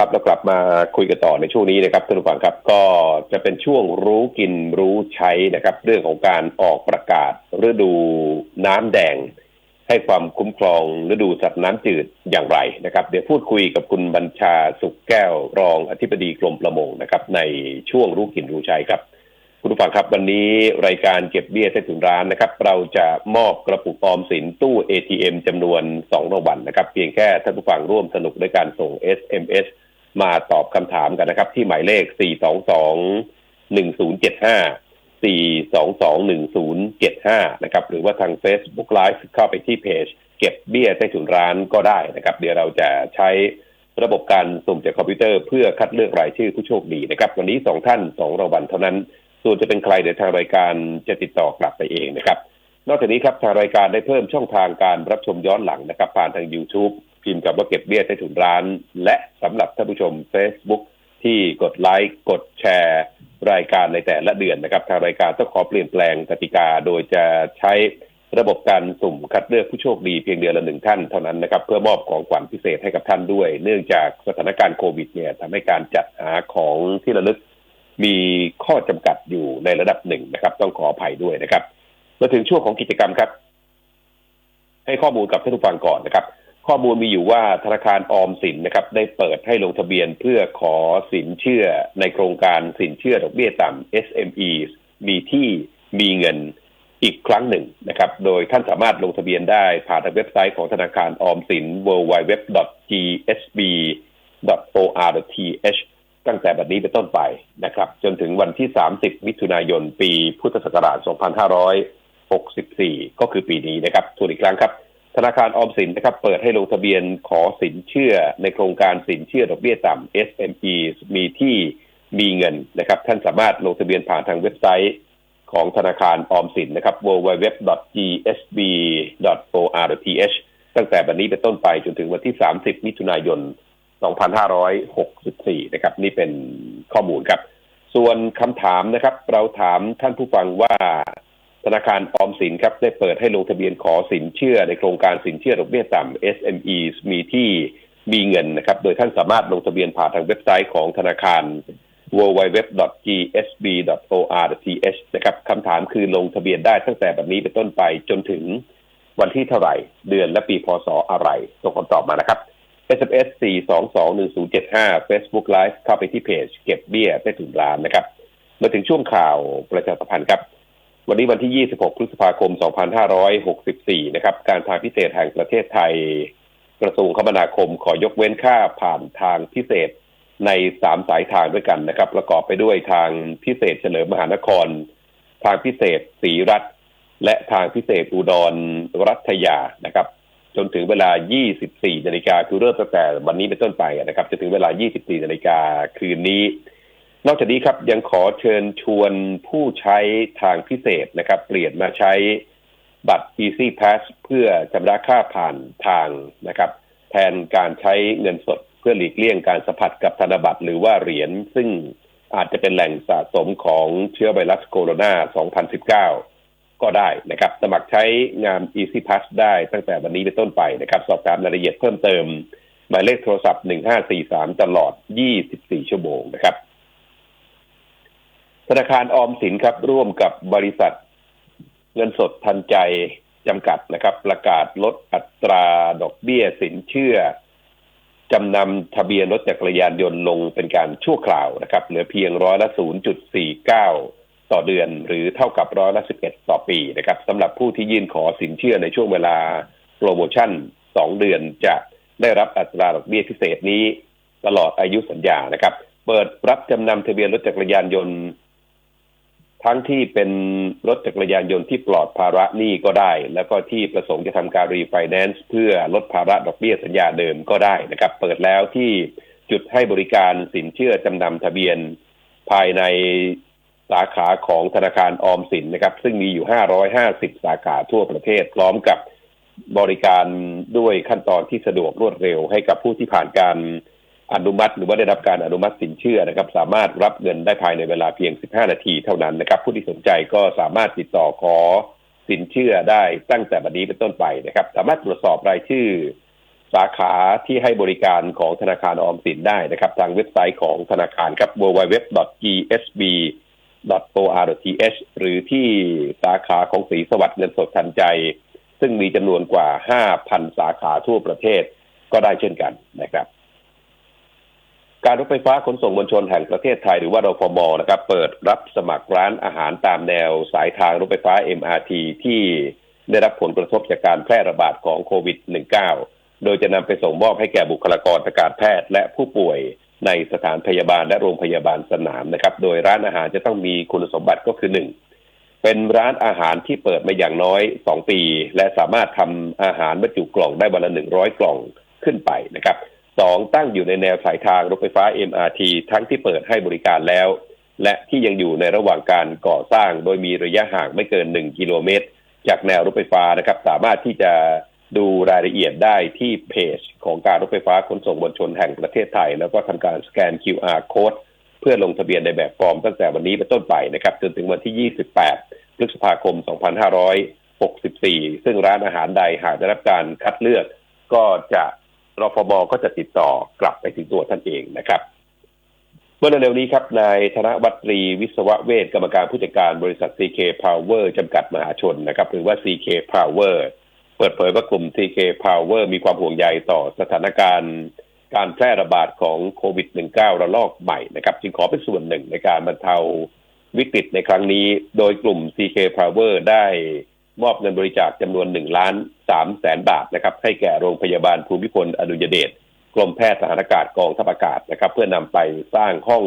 ครับเรากลับมาคุยกันต่อในช่วงนี้นะครับท่านผู้ฟังครับก็จะเป็นช่วงรู้กินรู้ใช้นะครับ เรื่องของการออกประกาศฤดูน้ำแดง ให้ความคุ้มครองฤดูสัตว์น้ำจืดอย่างไรนะครับ เดี๋ยวพูดคุยกับคุณบัญชาสุขแก้วรองอธิบดีกรมประมงนะครับ ในช่วงรู้กินรู้ใช้ครับคุณผู้ฟังครับวันนี้รายการเก็บเบี้ยใต้ถุนร้านนะครับ เราจะมอบกระปุกออมสินตู้ ATM จำนวน2รางวัลนะครับ เพียงแค่ท่านผู้ฟังร่วมสนุกด้วยการส่ง SMS มาตอบคำถามกันนะครับ ที่หมายเลข 422 1075 422 1075 นะครับ หรือว่าทาง Facebook Live เข้าไปที่เพจ เก็บเบี้ยใต้ถุนร้านก็ได้นะครับ เดี๋ยวเราจะใช้ระบบการสุ่มจากคอมพิวเตอร์เพื่อคัดเลือกรายชื่อผู้โชคดีนะครับ วันนี้สองท่านสองรางวัลเท่านั้น ส่วนจะเป็นใครเดี๋ยวทางรายการจะติดต่อกลับไปเองนะครับ นอกจากนี้ครับทางรายการได้เพิ่มช่องทางการรับชมย้อนหลังนะครับ ผ่านทาง YouTube พิมพ์กับว่าเก็บเบี้ยใต้ถุนร้าน และสำหรับท่านผู้ชม Facebook ที่กดไลค์กดแชร์ รายการในแต่ละเดือนนะครับ ทางรายการต้องขอเปลี่ยนแปลงกติกา โดยจะใช้ระบบการสุ่มคัดเลือกผู้โชคดีเพียงเดือนละหนึ่งท่านเท่านั้นนะครับ เพื่อมอบของขวัญพิเศษให้กับท่านด้วย เนื่องจากสถานการณ์โควิดเนี่ยทำให้การจัดหาของที่ระลึกมีข้อจำกัดอยู่ในระดับหนึ่งนะครับ ต้องขออภัยด้วยนะครับ มาถึงช่วงของกิจกรรมครับ ให้ข้อมูลกับท่านผู้ฟังก่อนนะครับ ข้อมูลมีอยู่ว่าธนาคารออมสินนะครับ ได้เปิดให้ลงทะเบียนเพื่อขอสินเชื่อในโครงการสินเชื่อดอกเบี้ยต่ำ SME มีที่มีเงินอีกครั้งหนึ่งนะครับ โดยท่านสามารถลงทะเบียนได้ผ่านทางเว็บไซต์ของธนาคารออมสิน www.gsb.or.th ตั้งแต่บัดนี้เป็นต้นไปนะครับ จนถึงวันที่ 30 มิถุนายน ปีพุทธศักราช 2564 ก็คือปีนี้นะครับทวนอีกครั้งครับ ธนาคารออมสินนะครับเปิดให้ลงทะเบียนขอสินเชื่อในโครงการสินเชื่อดอกเบี้ยต่ำ SME มีที่มีเงินนะครับ ท่านสามารถลงทะเบียนผ่านทางเว็บไซต์ของธนาคารออมสินนะครับ www.gsb.or.th ตั้งแต่บัดนี้เป็นต้นไปจนถึงวันที่ 30 มิถุนายน 2564 นะครับ นี่เป็นข้อมูลครับ ส่วนคำถามนะครับ เราถามท่านผู้ฟังว่า ธนาคารออมสินครับได้เปิดให้ลงทะเบียนขอสินเชื่อในโครงการสินเชื่อดอกเบี้ยต่ำ SME มีที่มีเงินนะครับ โดยท่านสามารถลงทะเบียนผ่านทางเว็บไซต์ของธนาคาร www.gsb.or.th นะครับคำถามคือลงทะเบียนได้ตั้งแต่แบบนี้เป็นต้นไปจนถึงวันที่เท่าไหร่ เดือนและปีพศอะไรส่งคำตอบมานะครับ SMS 4221075 Facebook Live เข้าไปที่เพจ เก็บเบี้ยใต้ถุนร้านนะครับ มาถึงช่วงข่าวประชาสัมพันธ์ครับ วันนี้วันที่ 26 พฤษภาคม 2564 นะครับ การทางพิเศษแห่งประเทศไทย กระทรวงคมนาคมขอยกเว้นค่าผ่านทางพิเศษในสามสายทางด้วยกันนะครับ ประกอบไปด้วยทางพิเศษเฉลิมมหานคร ทางพิเศษศรีรัฐ และทางพิเศษอุดรรัฐยานะครับ จนถึงเวลา 24 นาฬิกาคือเริ่มตั้งแต่วันนี้เป็นต้นไปนะครับจนถึงเวลา 24 นาฬิกาคืนนี้ นอกจากนี้ครับยังขอเชิญชวนผู้ใช้ทางพิเศษนะครับ เปลี่ยนมาใช้บัตร Easy Pass เพื่อชำระค่าผ่านทางนะครับ แทนการใช้เงินสดเพื่อหลีกเลี่ยงการสัมผัสกับธนบัตรหรือว่าเหรียญซึ่งอาจจะเป็นแหล่งสะสมของเชื้อไวรัสโคโรนา 2019 ก็ได้นะครับ สมัครใช้งาน Easy Pass ได้ตั้งแต่วันนี้เป็นต้นไปนะครับ สอบถามรายละเอียดเพิ่มเติม หมายเลขโทรศัพท์ 1543 ตลอด 24 ชั่วโมงนะครับ ธนาคารออมสินครับ ร่วมกับบริษัทเงินสดทันใจจำกัดนะครับ ประกาศลดอัตราดอกเบี้ยสินเชื่อจำนำทะเบียนรถจักรยานยนต์ลงเป็นการชั่วคราวนะครับ เหลือเพียงร้อยละ 0.49 ต่อเดือน หรือเท่ากับร้อยละ 11 ต่อปีนะครับสำหรับผู้ที่ยื่นขอสินเชื่อในช่วงเวลาโปรโมชั่น 2 เดือนจะได้รับอัตราดอกเบี้ยพิเศษนี้ ตลอดอายุสัญญานะครับ เปิดรับจำนำทะเบียนรถจักรยานยนต์ ทั้งที่เป็นรถจักรยานยนต์ที่ปลอดภาระหนี้ก็ได้ แล้วก็ที่ประสงค์จะทำการรีไฟแนนซ์เพื่อลดภาระดอกเบี้ยสัญญาเดิมก็ได้นะครับ เปิดแล้วที่จุดให้บริการสินเชื่อจำนำทะเบียน ภายในสาขาของธนาคารออมสินนะครับ ซึ่งมีอยู่ 550 สาขาทั่วประเทศ พร้อมกับบริการด้วยขั้นตอนที่สะดวกรวดเร็วให้กับผู้ที่ผ่านการ อนุมัติ หรือว่าได้รับการอนุมัติสินเชื่อนะครับ สามารถรับเงินได้ภายในเวลาเพียง 15 นาทีเท่านั้นนะครับ ผู้ที่สนใจก็สามารถติดต่อขอสินเชื่อได้ตั้งแต่บัดนี้เป็นต้นไปนะครับ สามารถตรวจสอบรายชื่อ สาขาที่ให้บริการของธนาคารออมสินได้นะครับ ทางเว็บไซต์ของธนาคารครับ www.gsb.or.th หรือที่สาขาของสีสวัสดิ์เงินสดทันใจ ซึ่งมีจำนวนกว่า 5,000 สาขาทั่วประเทศก็ได้เช่นกันนะครับ การรถไฟฟ้าขนส่งมวลชนแห่งประเทศไทยหรือว่ารฟมนะครับ เปิดรับสมัครร้านอาหารตามแนวสายทางรถไฟฟ้า MRT ที่ได้รับผลกระทบจากการแพร่ระบาดของโควิด -19 โดยจะนำไปส่งมอบให้แก่บุคลากรทางการแพทย์และผู้ป่วยในสถานพยาบาลและโรงพยาบาลสนามนะครับ โดยร้านอาหารจะต้องมีคุณสมบัติก็คือหนึ่งเป็นร้านอาหารที่เปิดมาอย่างน้อย2ปี และสามารถทำอาหารบรรจุกล่องได้วันละ100กล่องขึ้นไปนะครับ สองตั้งอยู่ในแนวสายทางรถไฟฟ้า MRT ทั้งที่เปิดให้บริการแล้ว และที่ยังอยู่ในระหว่างการก่อสร้าง โดยมีระยะห่างไม่เกิน 1 กิโลเมตร จากแนวรถไฟฟ้านะครับ สามารถที่จะดูรายละเอียดได้ที่เพจ ของการรถไฟฟ้าขนส่งมวลชนแห่งประเทศไทย แล้วก็ทำการสแกน QR code เพื่อลงทะเบียนในแบบฟอร์มตั้งแต่วันนี้เป็นต้นไปนะครับ จนถึงวันที่ 28 พฤษภาคม 2564 ซึ่งร้านอาหารใดหากได้รับการคัดเลือก ก็จะ รฟมก็จะติดต่อกลับไปถึงตัวท่านเองนะครับ เมื่อเร็วนี้ครับนายธนวัตรีวิศวะเวทกรรมการผู้จัดการบริษัท CK Power จำกัดมหาชนนะครับ หรือว่า CK Power เปิดเผยว่ากลุ่ม CK Power มีความห่วงใยต่อสถานการณ์การแพร่ระบาดของโควิด -19 ระลอกใหม่นะครับ จึงขอเป็นส่วนหนึ่งในการบรรเทาวิกฤตในครั้งนี้ โดยกลุ่ม CK Power ได้ มอบเงินบริจาคจำนวน1ล้าน3แสนบาทนะครับ ให้แก่โรงพยาบาลภูมิพลอดุลยเดชกรมแพทย์ทหารอากาศกองทัพอากาศนะครับ เพื่อนำไปสร้างห้อง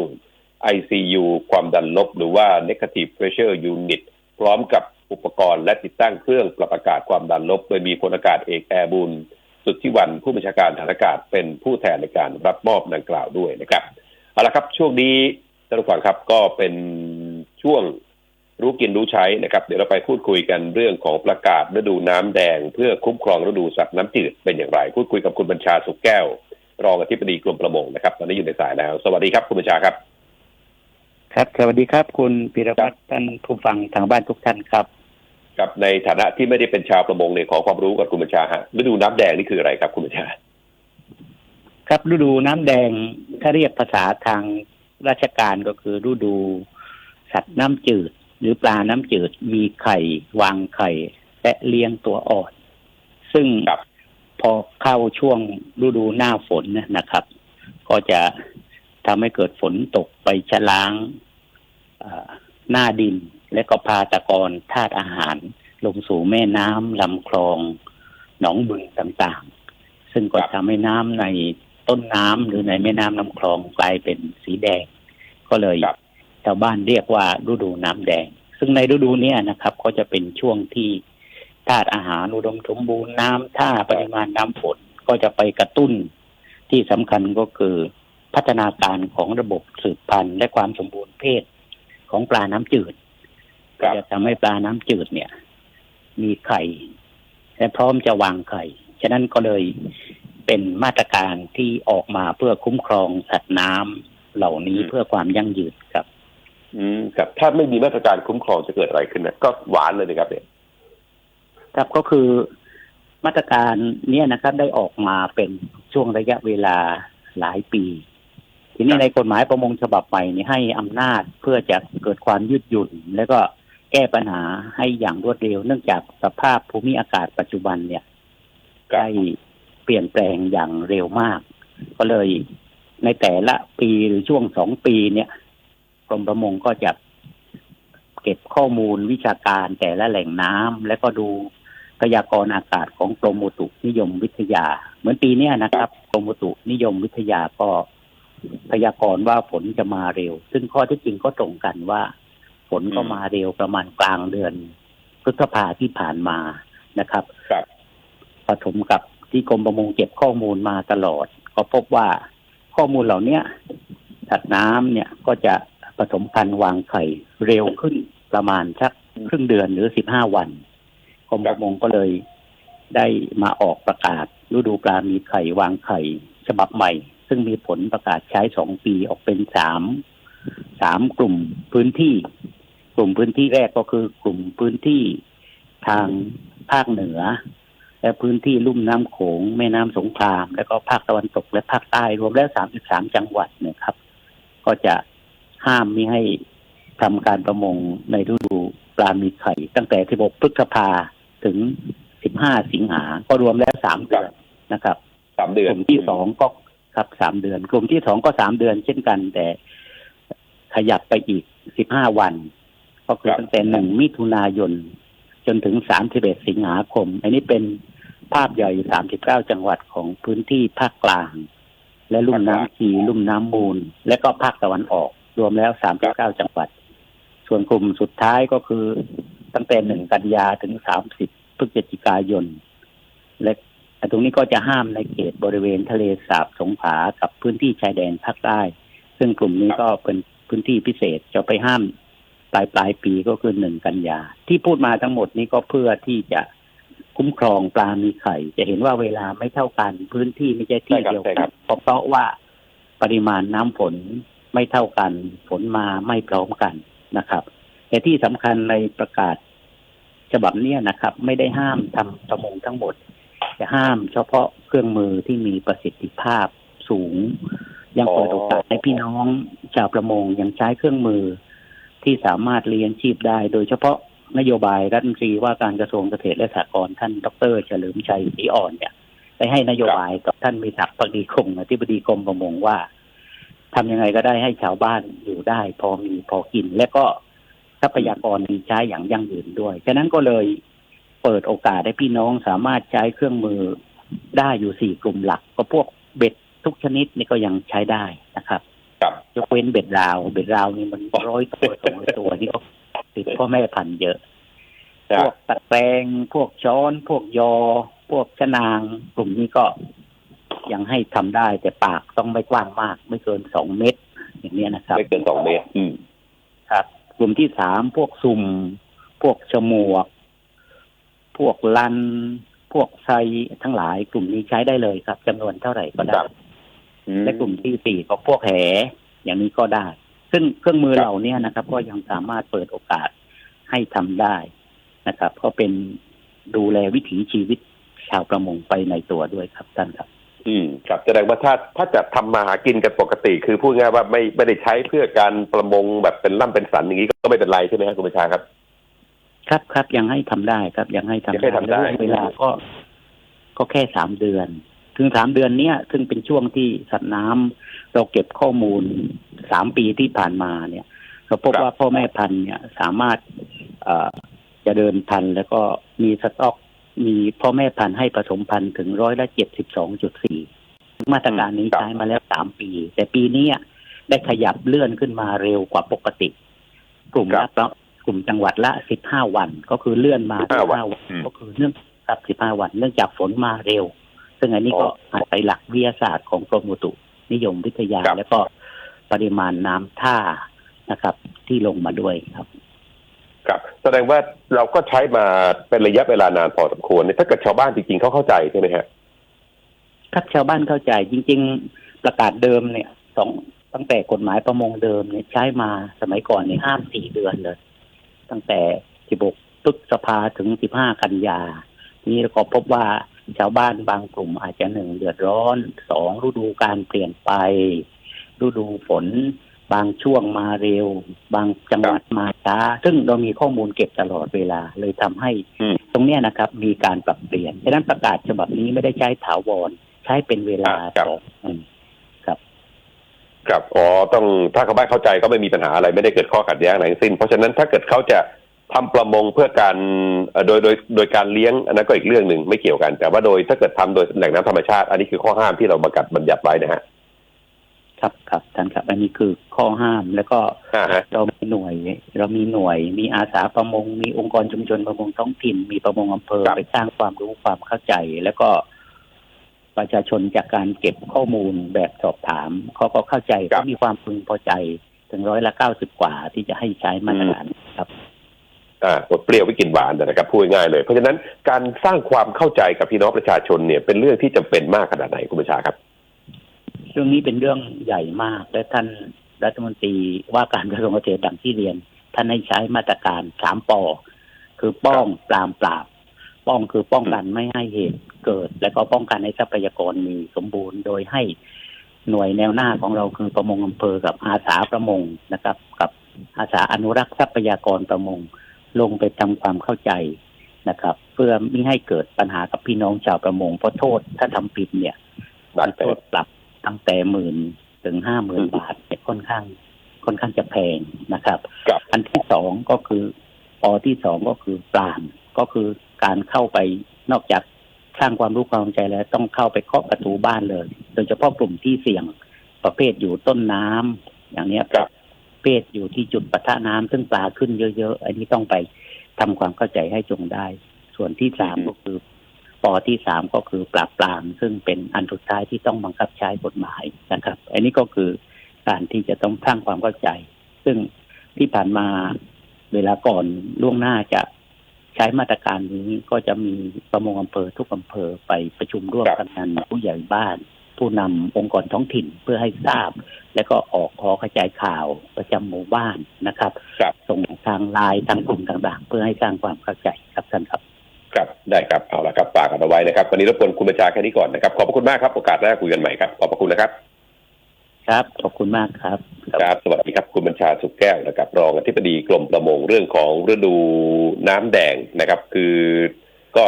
ICU ความดันลบ หรือว่า negative pressure unit พร้อมกับอุปกรณ์และติดตั้งเครื่องปรับอากาศความดันลบ โดยมีพลอากาศเอกแอร์บุญสุทธิวันผู้บัญชาการฐานอากาศเป็นผู้แทนในการรับมอบดังกล่าวด้วยนะครับเอาละครับช่วงนี้ท่านผู้ฟังครับก็เป็นช่วง รู้กินรู้ใช้นะครับ เดี๋ยวเราไปพูดคุยกันเรื่องของประกาศฤดูน้ำแดง เพื่อคุ้มครองฤดูสัตว์น้ำจืดเป็นอย่างไร พูดคุยกับคุณบัญชาสุกแก้ว รองอธิบดีกรมประมงนะครับตอนนี้อยู่ในสายแล้ว สวัสดีครับคุณบัญชาครับ ครับ สวัสดีครับ คุณพิรพัฒน์ท่านผู้ฟังทางบ้านทุกท่านครับกับในฐานะที่ไม่ได้เป็นชาวประมงเนี่ยขอความรู้กับคุณบัญชาฮะฤดูน้ำแดงนี่คืออะไรครับคุณบัญชา ครับฤดูน้ำแดงถ้าเรียกภาษาทางราชการก็คือฤดูสัตว์น้ำจืดห รือปลาน้ำจืดมีไข่วางไข่ และเลี้ยงตัวอ่อน ซึ่งครับพอเข้าช่วงฤดูหน้าฝนเนยนะครับ ก็จะทำให้เกิดฝนตกไปชะล้างอ่าหน้าดิน และก็พาตะกอนธาตุอาหาร ลงสู่แม่น้ำลำคลอง หนองบึงต่างๆ ซึ่งก็ครับทำให้น้ำในต้นน้ำหรือในแม่น้ำลำคลองกลายเป็นสีแดง ก็เลยครับ ชาวบ้านเรียกว่าฤดูน้ำแดง ซึ่งในฤดูเนี้ยนะครับ ก็จะเป็นช่วงที่ธาตุอาหารอุดมสมบูรณ์น้ำท่าปริมาณน้ำฝนก็จะไปกระตุ้น ที่สำคัญก็คือพัฒนาการของระบบสืบพันธุ์และความสมบูรณ์เพศของปลาน้ำจืดครัก็บจะทำให้ปลาน้ำจืดเนี่ย มีไข่และพร้อมจะวางไข่ ฉะนั้นก็เลยเป็นมาตรการที่ออกมาเพื่อคุ้มครองสัตว์น้ำเหล่านี้อืมเพื่อความยั่งยืนครับ อืมครับถ้าไม่มีมาตรการคุ้มครองจะเกิดอะไรขึ้นนะก็หวานเลยนะครับเนี่ยครับก็คือมาตรการเนี้ยนะครับ ได้ออกมาเป็นช่วงระยะเวลาหลายปี ทีนี้ในกฎหมายประมงฉบับใหม่นี้ให้อำนาจเพื่อจะเกิดความยืดหยุ่น แล้วก็แก้ปัญหาให้อย่างรวดเร็ว เนื่องจากสภาพภูมิอากาศปัจจุบันเนี่ยครับได้เปลี่ยนแปลงอย่างเร็วมาก ก็เลยในแต่ละปีหรือช่วงสองปีเนี่ย กรมประมงก็จะเก็บข้อมูลวิชาการแต่ละแหล่งน้ำและก็ดูพยากรณ์อากาศของกรมอุตุนิยมวิทยา เหมือนปีเนี้ยนะครับกรมอุตุนิยมวิทยาก็พยากรณ์ว่าฝนจะมาเร็ว ซึ่งข้อที่จริงก็ตรงกันว่า ฝนก็อืมมาเร็วประมาณกลางเดือนพฤษภาที่ผ่านมานะครับครับผสมกับที่กรมประมงเก็บข้อมูลมาตลอด ก็พบว่าข้อมูลเหล่าเนี้ยสัตว์น้ำเนี่ยก็จะ ผสมพันธุ์วางไข่เร็วขึ้นประมาณสักครึ่งเดือนหรือสิบห้าวันกรมประมงก็เลยได้มาออกประกาศฤดูกาลมีไข่วางไข่ฉบับใหม่ ซึ่งมีผลประกาศใช้สองปีออกเป็นสามสามกลุ่มพื้นที่ กลุ่มพื้นที่แรกก็คือกลุ่มพื้นที่ทางภาคเหนือ และพื้นที่ลุ่มน้ำโขงแม่น้ำสงคราม แล้วก็ภาคตะวันตกและภาคใต้รวมแล้ว33จังหวัดเนี่ยครับ ก็จะ ห้ามไม่ให้ทำการประมงในฤดูปลามีไข่ ตั้งแต่ 16 พฤษภาถึง 15 สิงหา ก็รวมแล้ว3เดือนนะครับสามเดืกอนลุ่มที่สองก็ครับสามเดือน กลุ่มที่สองก็สามเดือนเช่นกัน แต่ขยับไปอีกสิบห้าวัน ก็คือตั้งแต่หนึ่งมิถุนายน จนถึงสามสิบเอ็ดสิงหาคม อันนี้เป็นภาพใหญ่สามสิบเก้าจังหวัดของพื้นที่ภาคกลาง และลุ่มน้ำชีลุ่มน้ำมูล และก็ภาคตะวันออก รวมแล้วสามสิบเก้าจังหวัด ส่วนกลุ่มสุดท้ายก็คือตั้งแต่หนึ่งกันยาถึงสามสิบพฤศจิกายน และตรงนี้ก็จะห้ามในเขตบริเวณทะเลสาบสงขลากับพื้นที่ชายแดนภาคใต้ ซึ่งกลุ่มนี้ก็เป็นพื้นที่พิเศษจะไปห้ามปลายปลายปีก็คือหนึ่งกันยา ที่พูดมาทั้งหมดนี้ก็เพื่อที่จะคุ้มครองปลามีไข่ จะเห็นว่าเวลาไม่เท่ากันพื้นที่ไม่ใช่ที่ใช่ครับเดียวใช่กัครันบเพราะว่าปริมาณน้ำฝน ไม่เท่ากันฝนมาไม่พร้อมกันนะครับ แต่ที่สำคัญในประกาศฉบับนี้นะครับ ไม่ได้ห้ามทำประมงทั้งหมด จะห้ามเฉพาะเครื่องมือที่มีประสิทธิภาพสูง ยังเปิดโอกาสให้พี่น้องชาวประมงยังใช้เครื่องมือที่สามารถเลี้ยงชีพได้ โดยเฉพาะนโยบายรัฐมนตรีว่าการกระทรวงเกษตรและสหกรณ์ท่านดรเฉลิมชัยศรีอ่อนเนี่ยได้ให้นโยบายกับท่านมีศักดิ์ปดีคงอธิบดีกรมประมงว่า ทำยังไงก็ได้ให้ชาวบ้านอยู่ได้ พอมีพอกิน และก็ทรัพยากรมีใช้อย่างยั่งยืนด้วยฉะนั้นก็เลยเปิดโอกาสให้พี่น้องสามารถใช้เครื่องมือได้อยู่สี่กลุ่มหลัก ก็พวกเบ็ดทุกชนิดนี่ก็ยังใช้ได้นะครับครับยกเว้นเบ็ดราว เบ็ดราวนี่มันร้อยตัวสองร้อยตัวนี่ก็ติดพ่อแม่พันธุ์เยอะ พวกตะแกรงพวกช้อน พวกยอ พวกชะนาง กลุ่มนี้ก็ ยังให้ทำได้ แต่ปากต้องไม่กว้างมาก ไม่เกินสองเมตร อย่างเนี้ยนะครับ ไม่เกินสองเมตร อืมครับ กลุ่มที่สามพวกซุ่ม พวกฉมวก พวกลัน พวกไซทั้งหลายกลุ่มนี้ใช้ได้เลยครับจำนวนเท่าไหร่ก็คได้รับอืมและกลุ่มที่สี่ก็พวกแหอย่างนี้ก็ได้ ซึ่งเครื่องมือครับเหล่านี้นะครับ ก็ยังสามารถเปิดโอกาสให้ทำได้นะครับ ก็เป็นดูแลวิถีชีวิตชาวประมงไปในตัวด้วยครับท่านครับ อืมครับแสดงว่าถ้าถ้าจะทำมาหากินกันปกติ คือพูดง่ายว่าไม่ไม่ได้ใช้เพื่อการประมงแบบเป็นล่ำเป็นสันอย่างนี้ก็ไม่เป็นไรใช่ไหมครับคุณประชาครับ ครับครับยังให้ทำได้ครับยังให้ทำยังให้ทำได้และเวลาก็ ก็แค่สามเดือน ถึงสามเดือนเนี้ยซึ่งเป็นช่วงที่สัตว์น้ำเราเก็บข้อมูลสามปีที่ผ่านมาเนี่ย เราพบว่าพ่อแม่พันธุ์เนี่ย สามารถเอ่อจะเดินพันธุ์แล้วก็มีสต็อกมีพ่อแม่พันธุ์ให้ผสมพันธุ์ถึงร้อยละเจ็ดสิบสองจุดสี่ มาตรการนี้ครับใช้มาแล้วสามปี แต่ปีนี้ได้ขยับเลื่อนขึ้นมาเร็วกว่าปกติ กลุ่มละกลุ่มจังหวัดละสิบห้าวัน ก็คือเลื่อนมา15สิบวันห้าวันอืมก็คือเนื่องกับสิบห้าวัน เนื่องจากฝนมาเร็ว ซึ่งอันนี้ก็อ๋ออาศัยหลักวิทยาศาสตร์ของกรมอุตุนิยมวิทยาครับแล้วก็ปริมาณน้ำท่านะครับ ที่ลงมาด้วยครับ ครับ แสดงว่าเราก็ใช้มาเป็นระยะเวลานานพอสมควรเนี่ยถ้าเกิดชาวบ้านจริงๆเขาเข้าใจใช่ไหมฮะ ครับชาวบ้านเข้าใจ จริง ๆ ประกาศเดิมเนี่ยสองตั้งแต่กฎหมายประมงเดิมเนี่ยใช้มาสมัยก่อนเนี่ยห้ามสี่เดือนเลย ตั้งแต่สิบกพฤษภาถึงสิบห้ากันยา นี่เราก็พบว่าชาวบ้านบางกลุ่มอาจจะหนึ่งเดือดร้อนสองฤดูการเปลี่ยนไป ฤดูฝน บางช่วงมาเร็ว บางจังหวัดมาช้า ซึ่งเรามีข้อมูลเก็บตลอดเวลาเลยทำให้อืมตรงเนี้ยนะครับ มีการปรับเปลี่ยนดังนั้นประกาศฉบับนี้ไม่ได้ใช้ถาวร ใช้เป็นเวลาอ่าครับสองอืมครับ อ๋อ ต้องถ้าชาวบ้านเข้าใจก็ไม่มีปัญหาอะไร ไม่ได้เกิดข้อขัดแย้งอะไรทั้งสิ้น เพราะฉะนั้นถ้าเกิดเขาจะทำประมงเพื่อการเอ่อโดยโดยโดยการเลี้ยงอันนั้นก็อีกเรื่องหนึ่งไม่เกี่ยวกัน แต่ว่าโดยถ้าเกิดทำโดยแหล่งน้ำธรรมชาติ อันนี้คือข้อห้ามที่เราบังคับบัญญัติไว้นะฮะ ครับครับท่านครับ อันนี้คือข้อห้ามแล้วก็อ่าฮะเรามีหน่วย เรามีหน่วย มีอาสาประมง มีองค์กรชุมชนประมงท้องถิ่น มีประมงอำเภอครับไปสร้างความรู้ความเข้าใจ แล้วก็ ประชาชนจากการเก็บข้อมูลแบบสอบถามเขาก็เข้าใจเขามีความพึงพอใจ ถึงร้อยละเก้าสิบกว่าที่จะให้ใช้มาตรฐานครับอ่าหมดเปรี้ยวไม่กินหวานนะครับพูดง่ายๆเลย เพราะฉะนั้นการสร้างความเข้าใจกับพี่น้องประชาชนเนี่ยเป็นเรื่องที่จำเป็นมากขนาดไหนคุณประชาครับเรื่องนี้เป็นเรื่องใหญ่มากและท่านรัฐมนตรีว่าการกระทรวงเกษตรดังที่เรียน ท่านให้ใช้มาตรการสามปอคือป้องปรามปราบ ป้องคือป้องกันไม่ให้เหตุ เกิด และก็ป้องกันให้ทรัพยากรมีสมบูรณ์ โดยให้หน่วยแนวหน้าของเราคือประมงอำเภอกับอาสาประมงนะครับ กับอาสาอนุรักษ์ทรัพยากรประมงลงไปทำความเข้าใจนะครับ เพื่อไม่ให้เกิดปัญหากับพี่น้องชาวประมงเพราะโทษถ้าทำผิดเนี่ยบาดโทเจ็ษปรับตั้งแต่หมื่นถึงห้าหมื่นอืมบาทเนี่ยค่อนข้างค่อนข้างจะแพงนะครับครับ อันที่สองก็คือปอที่สองก็คือปรามก็คือการเข้าไปนอกจาก สร้างความรู้ความเข้าใจแล้วต้องเข้าไปเคาะประตูบ้านเลย โดยเฉพาะกลุ่มที่เสี่ยงประเภทอยู่ต้นน้ำอย่างเนี้ยครับประเภทอยู่ที่จุดปะทะน้ำซึ่งปลาขึ้นเยอะๆ อันนี้ต้องไปทำความเข้าใจให้จงได้ ส่วนที่สามก็คือปอที่สามก็คือปราบปรามซึ่งเป็นอันสุดท้ายที่ต้องบังคับใช้กฎหมายนะครับ อันนี้ก็คือการที่จะต้องสร้างความเข้าใจ ซึ่งที่ผ่านมาเวลาก่อนล่วงหน้าจะ ใช้มาตรการนี้ก็จะมีประมงอำเภอทุกอำเภอไปประชุมร่วมครับกันนันผู้ใหญ่บ้าน ผู้นำองค์กรท้องถิ่นเพื่อให้ทราบ และก็ออกขอกระจายข่าวประจำหมู่บ้านนะครับครับ ส่งทางไลน์ทางกลุ่มต่างๆ เพื่อให้สร้างความเข้าใจครับท่านครับ ครับได้ครับเอาละครับฝากกันเอาไว้นะครับวันนี้รบกวนคุณบัญชาแค่นี้ก่อนนะครับขอบพระคุณมากครับโอกาสหน้าคุยกันใหม่ครับขอบพระคุณนะครับ ครับ ขอบคุณมากครับ ครับสวัสดีครับคุณบัญชาสุขแก้วนะครับรองอธิบดีกรมประมงเรื่องของฤดูน้ำแดงนะครับ คือก็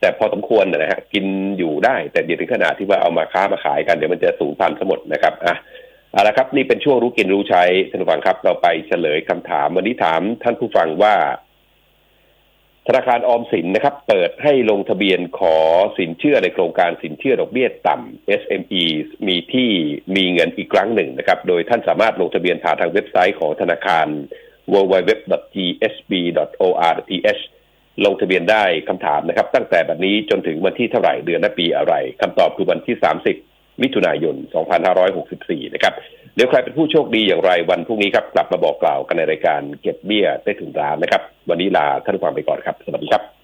แต่พอสมควรนะฮะกินอยู่ได้ แต่เดี๋ยวถึงขนาดที่ว่าเอามาค้ามาขายกันเดี๋ยวมันจะสูญพันธุ์ทั้งหมดนะครับอะเอาละครับ นี่เป็นช่วงรู้กินรู้ใช้ท่านผู้ฟังครับ เราไปเฉลยคำถาม วันนี้ถามท่านผู้ฟังว่า ธนาคารออมสินนะครับ เปิดให้ลงทะเบียนขอสินเชื่อในโครงการสินเชื่อดอกเบี้ยต่ำ SME มีที่มีเงินอีกครั้งหนึ่งนะครับ โดยท่านสามารถลงทะเบียนผ่านทางเว็บไซต์ของธนาคาร www.gsb.or.th ลงทะเบียนได้คำถามนะครับ ตั้งแต่แบบนี้จนถึงวันที่เท่าไหร่เดือนและปีอะไรคำตอบคือวันที่ 30 มิถุนายน 2564 นะครับ เดี๋ยวใครเป็นผู้โชคดีอย่างไรวันพรุ่งนี้ครับกลับมาบอกกล่าวกันในรายการเก็บเบี้ยได้ถึงร้านนะครับ วันนี้ลาท่านผู้ฟังไปก่อนครับ สวัสดีครับ